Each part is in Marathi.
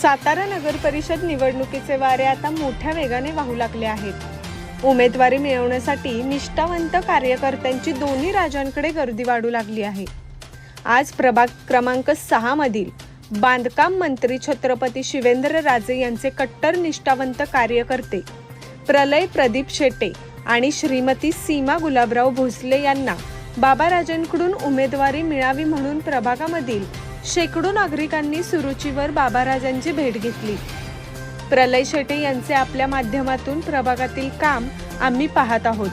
सातारा नगर परिषद निवडणुकीचे वारे आता मोठ्या वेगाने वाहू लागले आहेत. उमेदवारी मिळवण्यासाठी निष्ठावंत कार्यकर्त्यांची दोन्ही राजांकडे गर्दी वाढू लागली आहे. आज प्रभाग क्रमांक सहा मधील बांधकाम मंत्री छत्रपती शिवेंद्र राजे यांचे कट्टर निष्ठावंत कार्यकर्ते प्रलय प्रदीप शेटे आणि श्रीमती सीमा गुलाबराव भोसले यांना बाबाराजांकडून उमेदवारी मिळावी म्हणून प्रभागामधील शेकडो नागरिकांनी सुरुचीवर बाबाराजांची भेट घेतली. प्रलय शेटे यांचे आपल्या माध्यमातून प्रभागातील काम आम्ही पाहत आहोत.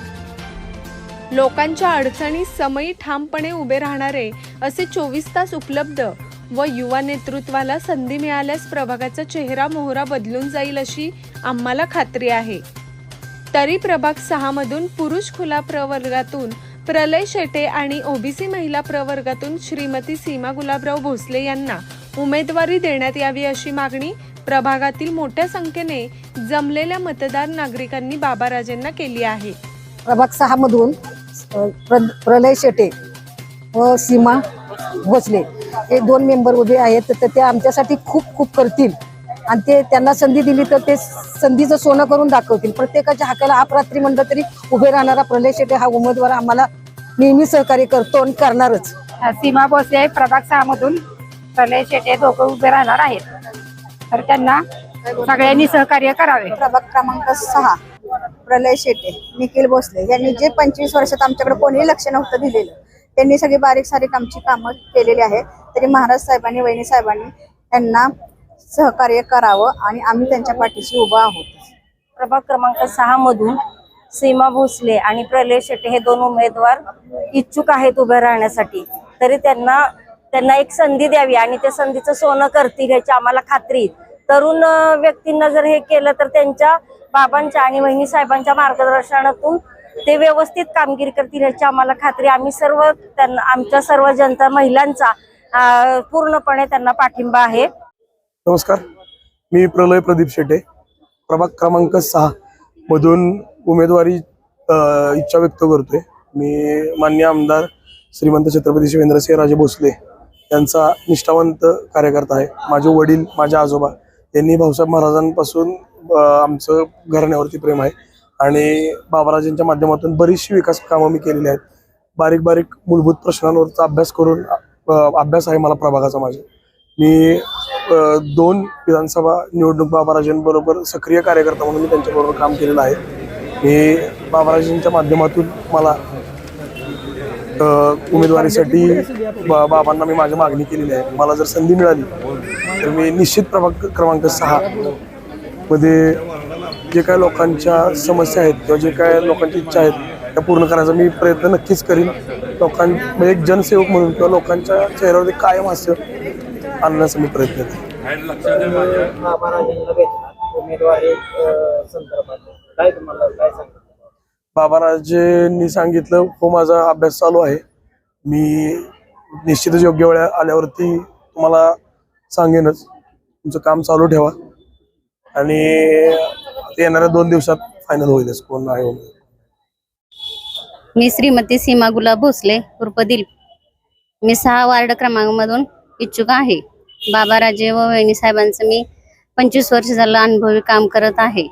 लोकांच्या अडचणी समयी ठामपणे उभे राहणारे असे चोवीस तास उपलब्ध व युवा नेतृत्वाला संधी मिळाल्यास प्रभागाचा चेहरा मोहरा बदलून जाईल अशी आम्हाला खात्री आहे. तरी प्रभाग सहा मधून पुरुष खुला प्रवर्गातून प्रलय शेटे आणि ओबीसी महिला प्रवर्गातून श्रीमती सीमा गुलाबराव भोसले यांना उमेदवारी देण्यात यावी अशी मागणी प्रभागातील मोठ्या संख्येने जमलेल्या मतदार नागरिकांनी बाबाराजेंना केली आहे. प्रभाग सहा मधून प्र प्रलय शेटे व सीमा भोसले हे दोन मेंबर उभे आहेत. तर ते आमच्यासाठी खूप खूप करतील. आणि ते त्यांना संधी दिली तर ते संधीचं सोनं करून दाखवतील. प्रत्येकाच्या हाकाला अपरात्री म्हणलं तरी उभे राहणारा प्रलय शेटे हा उमेदवार आम्हाला नेहमी सहकार्य करतो आणि करणारच. सीमा भोसले प्रभाग सहा मधून प्रलय शेटे दोघं उभे राहणार आहेत. तर त्यांना सगळ्यांनी सहकार्य करावे. प्रभाग क्रमांक सहा प्रलय शेटे निखिल भोसले यांनी जे पंचवीस वर्षात आमच्याकडे कोणीही लक्ष नव्हतं दिलेलं त्यांनी सगळी बारीक सारीक आमची कामं केलेली आहेत. तरी महाराज साहेबांनी वहिनी साहेबांनी त्यांना सहकार्य करावं आणि आम्ही त्यांच्या पाठीशी उभं आहोत. प्रभाग क्रमांक सहा मधून सीमा भोसले आणि प्रलय शेट्टे हे दोन उमेदवार इच्छुक आहेत उभे राहण्यासाठी. तरी त्यांना त्यांना एक संधी द्यावी आणि त्या संधीचं सोनं करतील याची आम्हाला खात्री. तरुण व्यक्तींना जर हे केलं तर त्यांच्या बाबांच्या आणि वहिनी साहेबांच्या मार्गदर्शनातून ते व्यवस्थित कामगिरी करतील याची आम्हाला खात्री. आम्ही सर्व त्यांना आमच्या सर्व जनता महिलांचा पूर्णपणे त्यांना पाठिंबा आहे. नमस्कार. मी प्रलय प्रदीप शेटे. प्रभाग क्रमांक सहा मधून उमेदवारी इच्छा व्यक्त करतोय. मी मान्य आमदार श्रीमंत छत्रपती शिवेंद्रसिंह राजे भोसले यांचा निष्ठावंत कार्यकर्ता आहे. माझे वडील माझे आजोबा यांनी भाऊसाहेब महाराजांपासून आमचं घराण्यावरती प्रेम आहे. आणि बाबाराजांच्या माध्यमातून बरीचशी विकास कामं मी केलेली आहेत. बारीक बारीक मूलभूत प्रश्नांवरचा अभ्यास करून अभ्यास आहे मला प्रभागाचा माझ्या मी दोन विधानसभा निवडणूक बाबाराजांबरोबर सक्रिय कार्यकर्ता म्हणून मी त्यांच्याबरोबर काम केलेलं आहे. मी बाबाराजांच्या माध्यमातून मला उमेदवारीसाठी बा- बाबांना मी माझी मागणी केलेली आहे. मला जर संधी मिळाली तर मी निश्चित प्रभाग क्रमांक सहा मध्ये जे काय लोकांच्या समस्या आहेत किंवा जे काय लोकांची इच्छा आहेत त्या पूर्ण करायचा मी प्रयत्न नक्कीच करीन. लोकां म्हणजे एक जनसेवक म्हणून किंवा लोकांच्या चेहऱ्यावरती कायम असं आणण्याचा मी प्रयत्न करेन बाबाराजेंनी सांगितलं हो माझा अभ्यास चालू आहे. मी निश्चितच योग्य वेळ आल्यावरती तुम्हाला सांगेनच. तुमचं काम चालू ठेवा. आणि ते येणाऱ्या दोन दिवसात फायनल होईलच कोण आहे मी श्रीमती सीमा गुलाब भोसले उर्फ दिलीप. मी सहा वार्ड क्रमांकमधून इच्छुक आहे. बाबा राजे व वहिनी साहेबांचं मी पंचवीस वर्ष झालं अनुभवी काम करत आहे.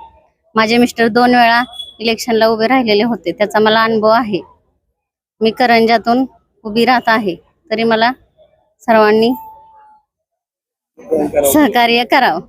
माझे मिस्टर दोन वेळा इलेक्शनला उभे राहिलेले होते. त्याचा मला अनुभव आहे. मी करंजातून उभी राहत आहे. तरी मला सर्वांनी सहकार्य करावं.